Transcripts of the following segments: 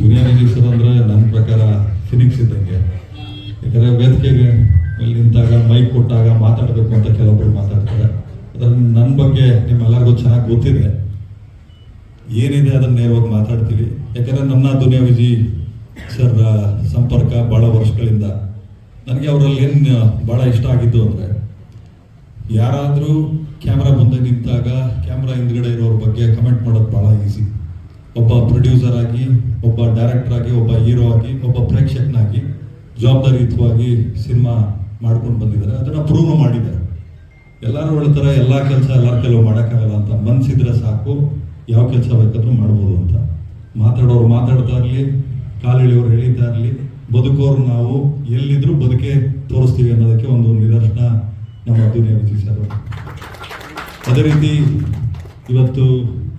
Vijay sir ಅಂದರೆ ನನ್ನ ಪ್ರಕಾರ ಫಿನಿಕ್ಸ್ ಇದ್ದಂಗೆ. ಯಾಕಂದರೆ ವೇದಿಕೆಗೆ ನಿಂತಾಗ ಮೈಕ್ ಕೊಟ್ಟಾಗ ಮಾತಾಡಬೇಕು ಅಂತ ಕೆಲವೊಬ್ರು ಮಾತಾಡ್ತಾರೆ. ಅದನ್ನು ನನ್ನ ಬಗ್ಗೆ ನಿಮ್ಮೆಲ್ಲರಿಗೂ ಚೆನ್ನಾಗಿ ಗೊತ್ತಿದೆ. ಏನಿದೆ ಅದನ್ನು ನೇರವಾಗಿ ಮಾತಾಡ್ತೀವಿ. ಯಾಕಂದರೆ ನನ್ನ ದುನಿಯಾ ವಿಜಿ ಸರ್ ಸಂಪರ್ಕ ಭಾಳ ವರ್ಷಗಳಿಂದ. ನನಗೆ ಅವರಲ್ಲಿ ಏನು ಭಾಳ ಇಷ್ಟ ಆಗಿದ್ದು ಅಂದರೆ, ಯಾರಾದರೂ ಕ್ಯಾಮ್ರಾ ಮುಂದೆ ನಿಂತಾಗ, ಕ್ಯಾಮ್ರಾ ಹಿಂದ್ಗಡೆ ಇರೋರ ಬಗ್ಗೆ ಕಮೆಂಟ್ ಮಾಡೋದು ಭಾಳ ಈಸಿ ಒಬ್ಬ ಪ್ರೊಡ್ಯೂಸರ್ ಆಗಿ, ಒಬ್ಬ ಡೈರೆಕ್ಟರ್ ಆಗಿ, ಒಬ್ಬ ಹೀರೋ ಆಗಿ, ಒಬ್ಬ ಪ್ರೇಕ್ಷಕನಾಗಿ ಜವಾಬ್ದಾರಿಯುತವಾಗಿ ಸಿನಿಮಾ ಮಾಡ್ಕೊಂಡು ಬಂದಿದ್ದಾರೆ. ಅದನ್ನು ಪ್ರೂವ್ ಮಾಡಿದ್ದಾರೆ. ಎಲ್ಲರೂ ಹೇಳ್ತಾರೆ, ಎಲ್ಲ ಕೆಲಸ ಎಲ್ಲರ ಕೆಲವು ಮಾಡೋಕ್ಕಾಗಲ್ಲ ಅಂತ. ಮನ್ಸಿದ್ರೆ ಸಾಕು, ಯಾವ ಕೆಲಸ ಬೇಕಾದ್ರೂ ಮಾಡ್ಬೋದು ಅಂತ. ಮಾತಾಡೋರು ಮಾತಾಡ್ತಾ ಇರಲಿ ಕಾಲೆಳೆಯೋರು ಎಳೀತಾ ಇರಲಿ ಬದುಕೋರು ನಾವು ಎಲ್ಲಿದ್ರೂ ಬದುಕೆ ತೋರಿಸ್ತೀವಿ ಅನ್ನೋದಕ್ಕೆ ಒಂದು ನಿದರ್ಶನ ನಮ್ಮ ಅಭಿನಯ ಅದೇ ರೀತಿ ಇವತ್ತು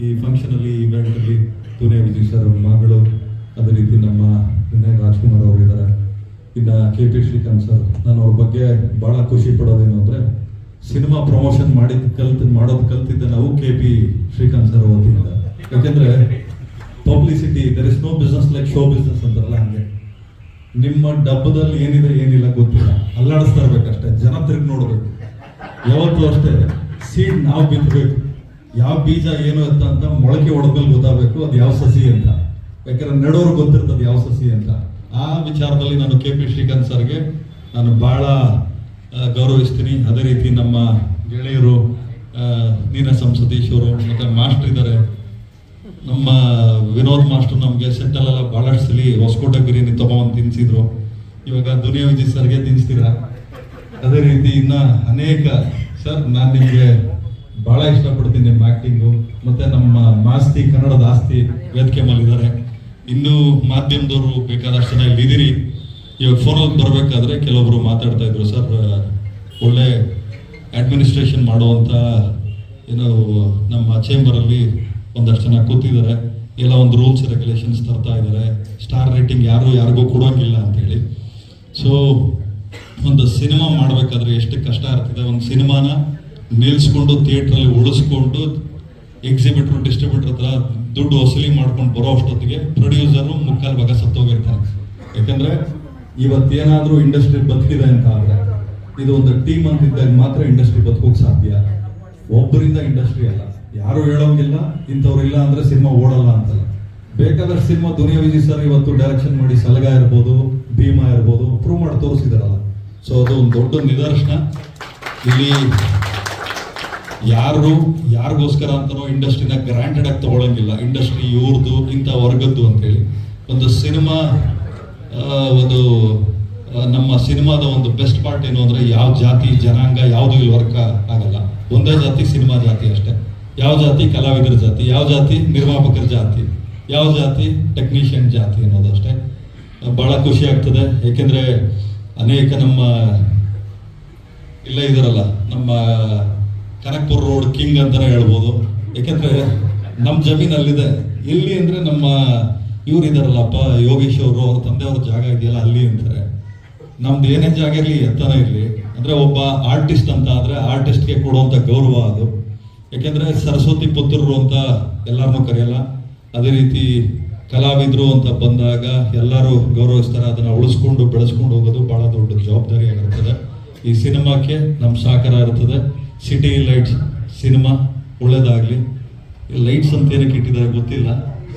ಈ ಫಂಕ್ಷನಲ್ಲಿ ಇವೆಂಟಲ್ಲಿ ದುನಿಯಾ ವಿಜಯ್ ಸರ್ ಮಗಳು, ಅದೇ ರೀತಿ ನಮ್ಮ ವಿನಾಯಕ್ ರಾಜ್ಕುಮಾರ್ ಅವರು ಇದ್ದಾರೆ ಇನ್ನು ಕೆ ಪಿ ಶ್ರೀಕಾಂತ್ ಸರ್, ನಾನು ಅವ್ರ ಬಗ್ಗೆ ಭಾಳ ಖುಷಿ ಪಡೋದೇನು ಅಂದರೆ, ಸಿನಿಮಾ ಪ್ರಮೋಷನ್ ಮಾಡಿದ ಕಲ್ತು, ಮಾಡೋದು ಕಲ್ತಿದ್ದೆ ನಾವು ಕೆ ಪಿ ಶ್ರೀಕಾಂತ್ ಸರ್ ಓದಿದ್ದ ಯಾಕೆಂದರೆ publicity there is no business like show business ಅಂತಾರಲ್ಲ ಹಂಗೆ. ನಿಮ್ಮ ಡಬ್ಬದಲ್ಲಿ ಏನಿದೆ, ಏನಿಲ್ಲ ಗೊತ್ತಿಲ್ಲ. ಅಲ್ಲಾಡಿಸ್ತಾ ಇರ್ಬೇಕಷ್ಟೇ, ಜನ ತಿರುಗಿ ನೋಡಬೇಕು. ಯಾವತ್ತೂ ಅಷ್ಟೇ ಸೀಟ್ ನಾವು ಬಿತ್ತಬೇಕು ಯಾವ ಬೀಜ ಏನು ಅಂತ ಅಂತ ಮೊಳಕೆ ಹೊಡೆದ್ಮೇಲೆ ಗೊತ್ತಾಗಬೇಕು, ಅದು ಯಾವ ಸಸಿ ಅಂತ. ಯಾಕಂದ್ರೆ ನೆಡೋರು ಗೊತ್ತಿರ್ತದೆ ಯಾವ ಸಸಿ ಅಂತ. ಆ ವಿಚಾರದಲ್ಲಿ ನಾನು ಕೆ ಪಿ ಶ್ರೀಕಾಂತ್ ಸರ್ಗೆ ನಾನು ಬಹಳ ಗೌರವಿಸ್ತೀನಿ. ಅದೇ ರೀತಿ ನಮ್ಮ ಗೆಳೆಯರು ನೀನ ಸಂಸದೀಶ್ವರು ಅವರು, ಮತ್ತೆ ಮಾಸ್ಟರ್ ಇದ್ದಾರೆ ನಮ್ಮ ವಿನೋದ್ ಮಾಸ್ಟರ್ ನಮಗೆ ಸೆಟ್ಟಲ್ಲೆಲ್ಲ ಬಹಳಷ್ಟು ಸಲ ಹೊಸಕೋಟೆ ಬಿರಿಯಾನಿ ತಗೊಂಡ್ ತಿನ್ಸಿದ್ರು. ಇವಾಗ ದುನಿಯಾ ವಿಜಯ್ ಸರ್ಗೆ ತಿನ್ಸ್ತೀರಾ? ಅದೇ ರೀತಿ ಇನ್ನ ಅನೇಕ, ಸರ್, ನಾನು ನಿಮಗೆ ನಿಮ್ಮ ಮತ್ತೆ ನಮ್ಮ ಮಾಸ್ತಿ ಕನ್ನಡದ ಆಸ್ತಿ ವೇದಿಕೆ ಮೇಲಿದ್ದಾರೆ ಇನ್ನು ಮಾಧ್ಯಮದವರು ಬೇಕಾದಷ್ಟು ಜನ ಇಲ್ಲಿ ಇವಾಗ ಫೋನಲ್ಲಿ ಬರಬೇಕಾದ್ರೆ ಕೆಲವೊಬ್ರು ಮಾತಾಡ್ತಾ ಇದ್ರು, ಸರ್, ಒಳ್ಳೆ ಅಡ್ಮಿನಿಸ್ಟ್ರೇಷನ್ ಮಾಡುವಂಥ ಏನೋ ನಮ್ಮ ಚೇಂಬರಲ್ಲಿ ಒಂದಷ್ಟು ಜನ ಕೂತಿದ್ದಾರೆ. ಎಲ್ಲ ಒಂದು ರೂಲ್ಸ್ ರೆಗ್ಯುಲೇಷನ್ಸ್ ತರ್ತಾ ಇದ್ದಾರೆ. ಸ್ಟಾರ್ ರೇಟಿಂಗ್ ಯಾರು ಯಾರಿಗೂ ಕೊಡೋಂಗಿಲ್ಲ ಅಂತೇಳಿ. ಸೊ ಒಂದು ಸಿನಿಮಾ ಮಾಡಬೇಕಾದ್ರೆ ಎಷ್ಟು ಕಷ್ಟ ಇರ್ತದೆ ಒಂದು ಸಿನಿಮಾನ ನಿಲ್ಲಿಸ್ಕೊಂಡು ಥಿಯೇಟ್ರಲ್ಲಿ ಉಳಿಸ್ಕೊಂಡು ಎಕ್ಸಿಬಿಟ್ರು ಡಿಸ್ಟ್ರಿಬ್ಯೂಟರ್ ಹತ್ರ ದುಡ್ಡು ವಸೂಲಿ ಮಾಡ್ಕೊಂಡು ಬರೋ ಅಷ್ಟೊತ್ತಿಗೆ ಪ್ರೊಡ್ಯೂಸರು ಮುಕ್ಕಾಲು ಭಾಗ ಸತ್ತೋಗಿರ್ತಾರೆ. ಯಾಕಂದ್ರೆ ಇವತ್ತೇನಾದ್ರೂ ಇಂಡಸ್ಟ್ರಿ ಬದುಕಿದೆ ಅಂತ ಆದ್ರೆ ಇದು ಒಂದು ಟೀಮ್ ಅಂತ ಇದ್ದಾಗ ಮಾತ್ರ ಇಂಡಸ್ಟ್ರಿ ಬದುಕೋಕೆ ಸಾಧ್ಯ. ಒಬ್ಬರಿಂದ ಇಂಡಸ್ಟ್ರಿ ಅಲ್ಲ. ಯಾರು ಹೇಳೋಂಗಿಲ್ಲ, ಇಂಥವ್ರು ಇಲ್ಲ ಅಂದ್ರೆ ಸಿನಿಮಾ ಓಡಲ್ಲ ಅಂತಲ್ಲ. ಬೇಕಾದಷ್ಟು ಸಿನಿಮಾ ದುನಿಯಾ ವಿಜಿ ಸರ್ ಇವತ್ತು ಡೈರೆಕ್ಷನ್ ಮಾಡಿ ಸಲಗ ಇರ್ಬೋದು, ಭೀಮಾ ಇರ್ಬೋದು ಪ್ರೂವ್ ಮಾಡಿ ತೋರಿಸಿದಾರಲ್ಲ. ಸೊ ಅದು ಒಂದು ದೊಡ್ಡ ನಿದರ್ಶನ. ಇಲ್ಲಿ ಯಾರು ಯಾರಿಗೋಸ್ಕರ ಅಂತನೋ ಇಂಡಸ್ಟ್ರಿನ ಗ್ರಾಂಟೆಡ್ ಆಗಿ ತಗೊಳಂಗಿಲ್ಲ. ಇಂಡಸ್ಟ್ರಿ ಇವ್ರದ್ದು ಇಂಥ ವರ್ಗದ್ದು ಅಂತೇಳಿ. ಒಂದು ಸಿನಿಮಾ ಒಂದು ನಮ್ಮ ಸಿನಿಮಾದ ಒಂದು ಬೆಸ್ಟ್ ಪಾರ್ಟ್ ಏನು ಅಂದರೆ ಯಾವ ಜಾತಿ, ಜನಾಂಗ, ಯಾವುದು ಇಲ್ಲಿ ವರ್ಕ ಆಗಲ್ಲ. ಒಂದೇ ಜಾತಿ ಸಿನಿಮಾ ಜಾತಿ ಅಷ್ಟೇ. ಯಾವ ಜಾತಿ ಕಲಾವಿದರ ಜಾತಿ, ಯಾವ ಜಾತಿ ನಿರ್ಮಾಪಕರ ಜಾತಿ, ಯಾವ ಜಾತಿ ಟೆಕ್ನಿಷಿಯನ್ ಜಾತಿ ಅನ್ನೋದು ಅಷ್ಟೇ. ಬಹಳ ಖುಷಿ ಆಗ್ತದೆ. ಏಕೆಂದರೆ ಅನೇಕ ನಮ್ಮ, ಇಲ್ಲೇ ಇದರಲ್ಲ, ನಮ್ಮ ಕನಕ್ಪುರ ರೋಡ್ ಕಿಂಗ್ ಅಂತಾನೆ ಹೇಳ್ಬೋದು. ಯಾಕೆಂದ್ರೆ ನಮ್ಮ ಜಮೀನಲ್ಲಿದೆ. ಇಲ್ಲಿ ಅಂದ್ರೆ ನಮ್ಮ ಇವ್ರು ಇದ್ದಾರಲ್ಲಪ್ಪ ಯೋಗೇಶ್ ಅವರು, ಅವ್ರ ತಂದೆಯವ್ರ ಜಾಗ ಇದೆಯಲ್ಲ ಅಲ್ಲಿ ಅಂತಾರೆ ನಮ್ದು ಏನೇ ಜಾಗ ಇರಲಿ, ಎತ್ತನ ಇರಲಿ. ಅಂದ್ರೆ ಒಬ್ಬ ಆರ್ಟಿಸ್ಟ್ ಅಂತ ಆದ್ರೆ ಆರ್ಟಿಸ್ಟ್ಗೆ ಕೊಡುವಂತ ಗೌರವ ಅದು. ಯಾಕೆಂದ್ರೆ ಸರಸ್ವತಿ ಪುತ್ರರು ಅಂತ ಎಲ್ಲರನ್ನೂ ಕರೆಯಲ್ಲ. ಅದೇ ರೀತಿ ಕಲಾವಿದರು ಅಂತ ಬಂದಾಗ ಎಲ್ಲರೂ ಗೌರವಿಸ್ತಾರೆ. ಅದನ್ನ ಉಳಿಸ್ಕೊಂಡು ಬೆಳೆಸ್ಕೊಂಡು ಹೋಗೋದು ಬಹಳ ದೊಡ್ಡ ಜವಾಬ್ದಾರಿ ಆಗಿರ್ತದೆ. ಈ ಸಿನಿಮಾಕ್ಕೆ ನಮ್ಮ ಸಹಕಾರ ಇರ್ತದೆ. ಸಿಟಿ ಲೈಟ್ಸ್ ಸಿನಿಮಾ ಒಳ್ಳೇದಾಗ್ಲಿ. ಲೈಟ್ಸ್ ಅಂತ ಏನಕ್ಕೆ ಇಟ್ಟಿದ್ದಾರೆ ಗೊತ್ತಿಲ್ಲ.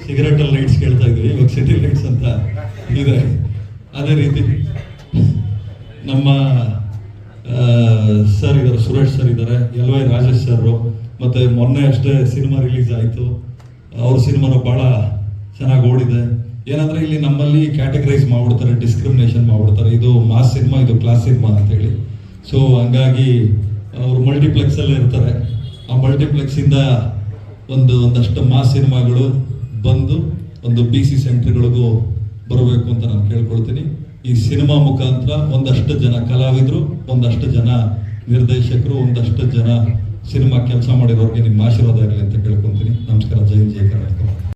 ಸಿಗರೆಟ್ ಲೈಟ್ಸ್ ಕೇಳ್ತಾ ಇದ್ವಿ ಇವಾಗ ಸಿಟಿ ಲೈಟ್ಸ್ ಅಂತ ಇದೆ. ಅದೇ ರೀತಿ ನಮ್ಮ ಸರ್ ಇದ್ದಾರೆ, ಸುರೇಶ್ ಸರ್ ಇದ್ದಾರೆ ಎಲ್ ವೈ ರಾಜೇಶ್ ಸರ್ ಮತ್ತೆ ಮೊನ್ನೆ ಅಷ್ಟೇ ಸಿನಿಮಾ ರಿಲೀಸ್ ಆಯಿತು. ಅವ್ರ ಸಿನಿಮಾನು ಭಾಳ ಚೆನ್ನಾಗಿ ಓಡಿದೆ. ಏನಂದ್ರೆ ಇಲ್ಲಿ ನಮ್ಮಲ್ಲಿ ಕ್ಯಾಟಗರೈಸ್ ಮಾಡ್ಬಿಡ್ತಾರೆ ಡಿಸ್ಕ್ರಿಮಿನೇಷನ್ ಮಾಡ್ಬಿಡ್ತಾರೆ. ಇದು ಮಾಸ್ ಸಿನಿಮಾ ಇದು ಕ್ಲಾಸ್ ಸಿನಿಮಾ ಅಂತೇಳಿ. ಸೊ ಹಂಗಾಗಿ ಅವರು ಮಲ್ಟಿಪ್ಲೆಕ್ಸ್ ಅಲ್ಲಿ ಇರ್ತಾರೆ. ಆ ಮಲ್ಟಿಪ್ಲೆಕ್ಸ್ ಇಂದ ಒಂದು, ಒಂದಷ್ಟು ಮಾ ಸಿನಿಮಾಗಳು ಬಂದು ಒಂದು ಬಿ ಸಿ ಸೆಂಟ್ರ್ಗಳಿಗೂ ಬರಬೇಕು ಅಂತ ನಾನು ಕೇಳ್ಕೊಳ್ತೀನಿ. ಈ ಸಿನಿಮಾ ಮುಖಾಂತರ ಒಂದಷ್ಟು ಜನ ಕಲಾವಿದರು, ಒಂದಷ್ಟು ಜನ ನಿರ್ದೇಶಕರು, ಒಂದಷ್ಟು ಜನ ಸಿನಿಮಾ ಕೆಲಸ ಮಾಡಿರೋರಿಗೆ ನಿಮ್ಮ ಆಶೀರ್ವಾದ ಇರಲಿ ಅಂತ ಕೇಳ್ಕೊತೀನಿ ನಮಸ್ಕಾರ ಜೈನ್ ಜಯ ಕರ್ನಾಟಕ.